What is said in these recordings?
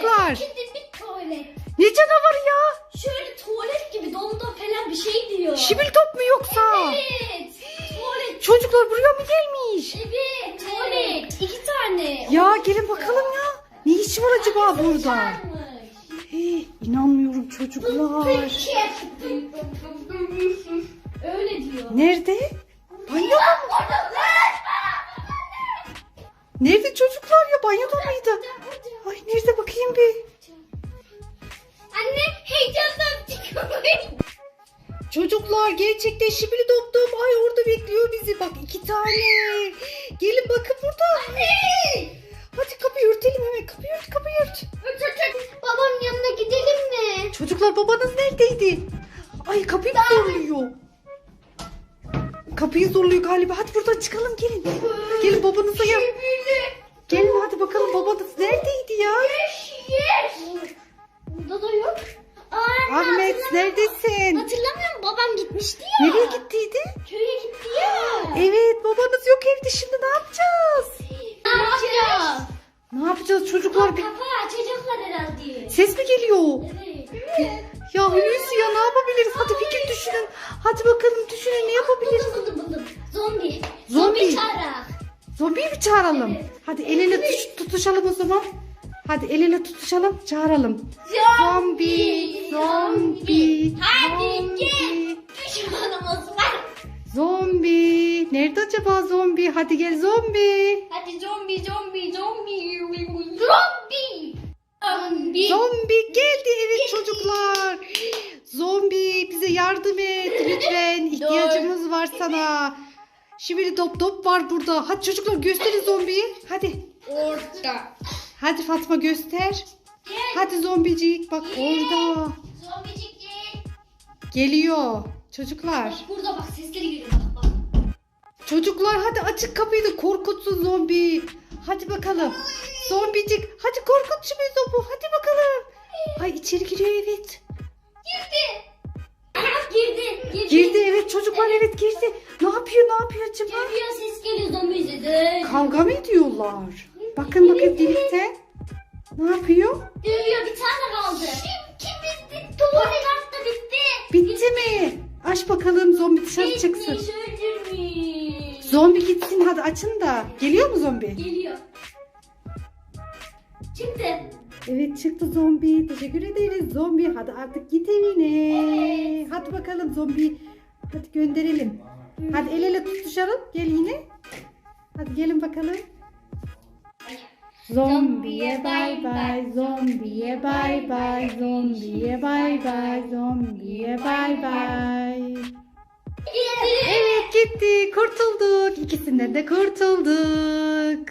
çocuklar? Şimdi bir tuvalet. Ne canavarı ya? Şöyle tuvalet gibi donda falan bir şey diyor. Şibil top mu yoksa? Evet. Tuvalet. Çocuklar buraya mı gelmiş? Evet. Tuvalet. İki tane. Ya gelin bakalım ya. Ne işi var acaba burada? Sarmış. Hey, inanmıyorum çocuklar. Öyle diyor. Nerede? Banyoda mı? Nerede çocuklar ya? Banyoda mıydı? Çocuklar gerçekten şibili doktum. Ay orada bekliyor bizi. Bak iki tane. Gelin bakın burada. Hadi kapıyı örtelim hemen. Kapıyı ört kapıyı ört. Babamın yanına gidelim mi? Çocuklar babanız neredeydi? Ay kapıyı mı zorluyor? Kapıyı zorluyor galiba. Hadi buradan çıkalım gelin. Gelin babanıza ya. Gelin hadi bakalım babanız neredeydi ya? Burada da yok. Ahmet neredesin? Hatırlamıyor musun? Babam gitmişti ya. Nereye gittiydi? Köye gitti ya. Evet babanız yok evde şimdi ne yapacağız? Ne yapacağız? Ne yapacağız çocuklar? Kapağı açacaklar herhalde. Ses mi geliyor? Evet. Ya Hulusi ya ne yapabiliriz? Hadi fikir düşünün. Hadi bakalım düşünün ne yapabiliriz? Buldum buldum buldum. Zombi. Zombi. çağırak. Zombiyi mi çağıralım? Evet. Hadi el ele tuş- tutuşalım o zaman. Hadi el ele tutuşalım çağıralım. Zombi, zombi, Hadi zombi. gel. Düşmanımız var. Zombi. Nerede acaba zombi? Hadi gel zombi. Hadi zombi zombi zombi. Zombi. Zombi. Zombi geldi evet çocuklar. Zombi bize yardım et lütfen. İhtiyacımız var sana. Şimdi top top var burada. Hadi çocuklar gösterin zombiyi. Hadi. Orada. Hadi Fatma göster. Gel. Hadi zombicik bak orada. Zombicik gel. Geliyor. Çocuklar. Bak burada bak sesleri geliyor bak bak. Çocuklar hadi açık kapıyı da korkutsun zombi. Hadi bakalım. Zombicik hadi korkut şu zombu. Hadi bakalım. Ay içeri giriyor evet. Girdi. Girdi. Girdi. Girdi evet çocuklar evet girdi. Ne yapıyor ne yapıyor acaba? Geliyor ses geliyor zombi sesi. Kavga mı ediyorlar? Bakın bakın birlikte. Ne yapıyor? Dövüyor bir tane kaldı. Kim bitti? Tuvalet hasta bitti. Bitti mi? Aç bakalım zombi dışarı çıksın. Bitmiş öldürmüş. Zombi gitsin hadi açın da. Geliyor mu zombi? Geliyor. Çıktı. Evet çıktı zombi. Teşekkür ederiz zombi. Hadi artık git evine. Hadi bakalım zombi. Hadi gönderelim. Hadi el ele tutuşalım. Gel yine. Hadi gelin bakalım. Zombiye bay bay, zombiye bay bay, zombiye bay bay, zombiye bay bay. Evet gitti, kurtulduk. İkisinden de kurtulduk.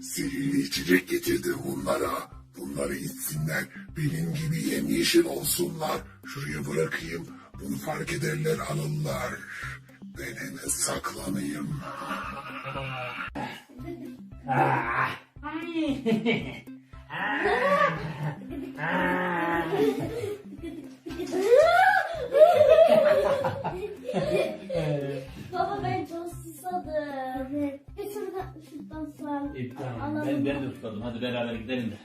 Zehirli içecek getirdim bunlara. Bunları içsinler. Benim gibi yemyeşil olsunlar. Şuraya bırakayım. Bunu fark ederler alırlar. Ben hemen saklanayım. Baba Hadi beraber gidelim de.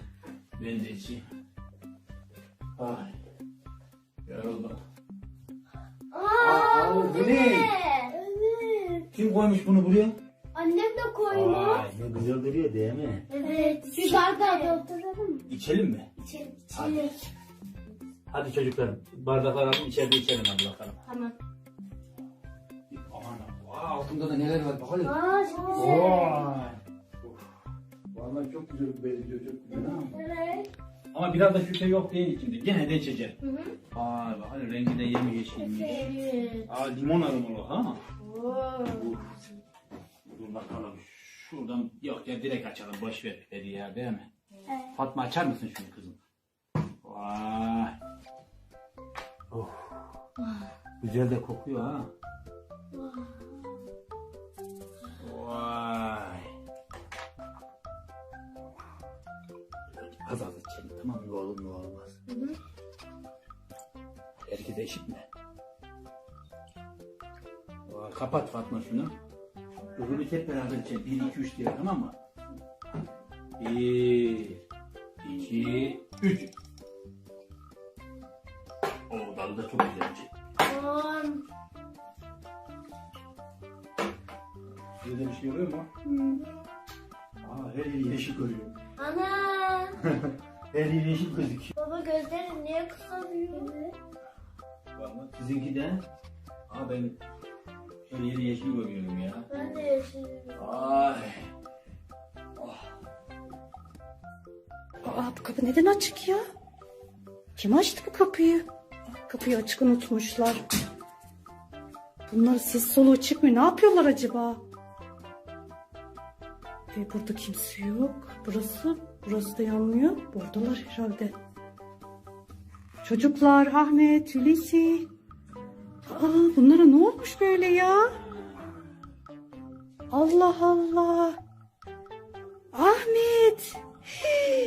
Ben de içeyim. Ay. Yoruldum. Aa, Aa, bu ne? Evet. Kim koymuş bunu buraya? Annem de koymuş. Vay ne güzel duruyor değil mi? Evet. Şu bardağı oturalım mı? İçelim mi? İçelim. Hadi. Hadi çocuklar bardaklar alalım içeride içelim hadi bakalım. Tamam. Aman Aa, altında da neler var bakalım. Aa çok güzel. Vay. Vallahi çok güzel benziyor çok güzel ha. Evet. Ama biraz da şüphe yok değil içinde. Gene de içeceğim. Hı hı. Vay bakalım rengi de yemyeşilmiş. Evet. Aa limon aromalı ha. Oo. Uf. Dur bakalım. Şuradan yok ya direkt açalım. Boş ver pipeti ya değil mi? Evet. Fatma açar mısın şunu kızım? Vay. Of. Güzel de kokuyor ha. Olur ne olmaz. Herkes eşit mi? Kapat Fatma şunu. Öbürü hep beraber içelim. 1, 2, 3 diye tamam mı? 1, 2, 3. Oo dalı da çok güzel bir şey. On. Şurada bir şey oluyor mu? Aa her yeri yeşil görüyor. Ana. Yeri yeşil gözüküyor. Baba gözlerin niye kısalıyor? Valla sizinki de. Aa ben her yeri yeşil görüyorum ya. Ben de yaşıyorum. Ay. Aa bu kapı neden açık ya? Kim açtı bu kapıyı? Kapıyı açık unutmuşlar. Bunlar ses soluğu çıkmıyor. Ne yapıyorlar acaba? Ve burada kimse yok. Burası, burası da yanmıyor. Buradalar herhalde. Çocuklar, Ahmet, Hulusi. Aa, bunlara ne olmuş böyle ya? Allah Allah. Ahmet.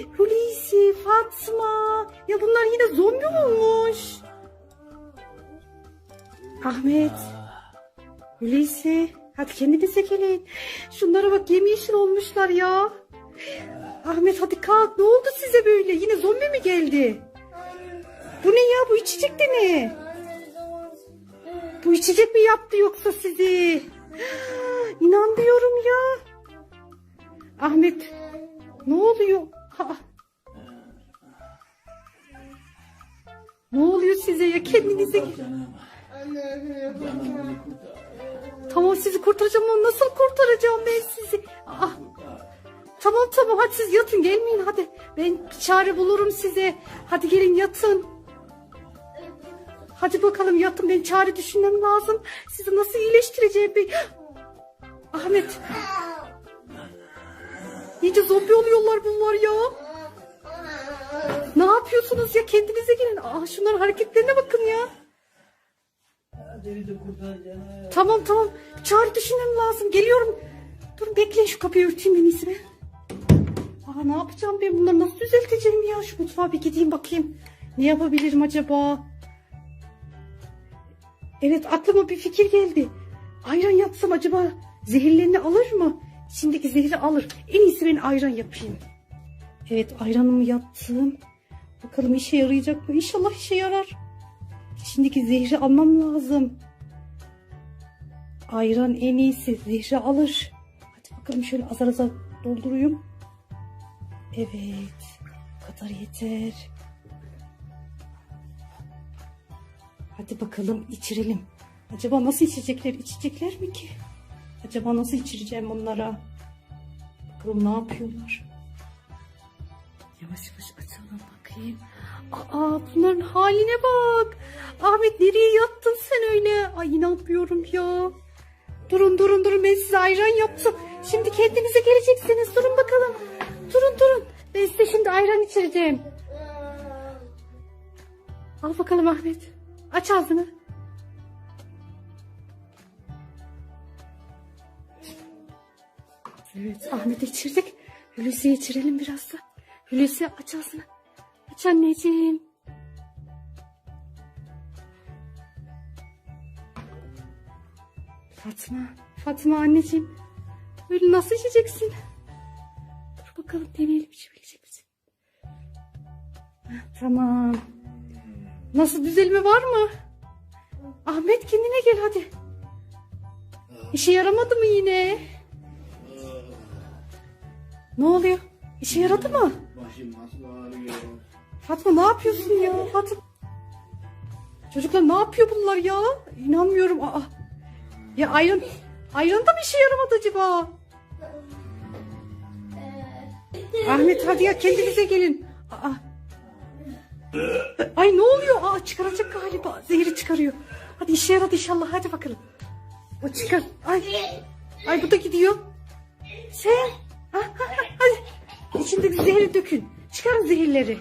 Hulusi, Fatma. Ya bunlar yine zombi olmuş. Ahmet. Hulusi. Hadi kendinize gelin. Şunlara bak yemyeşil olmuşlar ya. Ahmet hadi kalk. Ne oldu size böyle? Yine zombi mi geldi? Bu ne ya? Bu içecek de ne? Bu içecek mi yaptı yoksa sizi? İnanmıyorum ya. Ahmet ne oluyor? Ne oluyor size ya kendinize? Tamam sizi kurtaracağım ama nasıl kurtaracağım ben sizi? Ah. Tamam tamam hadi siz yatın gelmeyin hadi. Ben bir çare bulurum size. Hadi gelin yatın. Hadi bakalım yatın ben çare düşünmem lazım. Sizi nasıl iyileştireceğim ben. Ahmet. İyice zombi oluyorlar bunlar ya. Ne yapıyorsunuz ya kendinize gelin. Aa, şunların hareketlerine bakın ya. Tamam tamam. Çağrı düşünmem lazım. Geliyorum. Durun bekleyin şu kapıyı örteyim en iyisi ben. Aa, ne yapacağım ben bunları nasıl düzelteceğim ya? Şu mutfağa bir gideyim bakayım. Ne yapabilirim acaba? Evet aklıma bir fikir geldi. Ayran yapsam acaba zehirlerini alır mı? İçindeki zehri alır. En iyisi ben ayran yapayım. Evet ayranımı yaptım. Bakalım işe yarayacak mı? İnşallah işe yarar. İçindeki zehri almam lazım. Ayran en iyisi zehri alır. Hadi bakalım şöyle azar azar doldurayım. Evet. Bu kadar yeter. Hadi bakalım içirelim. Acaba nasıl içecekler? İçecekler mi ki? Acaba nasıl içireceğim onlara? Bakalım ne yapıyorlar? Yavaş yavaş açalım bakayım. Aa bunların haline bak. Ahmet nereye yattın sen öyle? Ay inanmıyorum ya. Durun durun durun ben size ayran yaptım. Şimdi kendinize geleceksiniz. Durun bakalım. Durun durun. Ben size şimdi ayran içireceğim. Al bakalım Ahmet. Aç ağzını. Evet Ahmet'e içirdik. Hulusi'ye içirelim biraz da. Hulusi aç ağzını. Aç anneciğim. Fatma. Fatma anneciğim. Böyle nasıl içeceksin? Bakalım deneyelim içebilecek misin? Heh, Tamam. Nasıl düzelme var mı? Ahmet kendine gel hadi. İşe yaramadı mı yine? Ne oluyor? İşe yaradı mı? Başım nasıl ağrıyor? Fatma ne yapıyorsun ya? Fatma. Çocuklar ne yapıyor bunlar ya? İnanmıyorum. Aa. Ya ayran, ayran da mı işe yaramadı acaba? Ahmet hadi ya kendinize gelin. Aa. Ay ne oluyor? Aa çıkaracak galiba. Zehri çıkarıyor. Hadi işe yaradı inşallah. Hadi bakalım. O çıkar. Ay. Ay bu da gidiyor. Sen. Ha, ha, ha, hadi. İçindeki zehri dökün. Çıkarın zehirleri.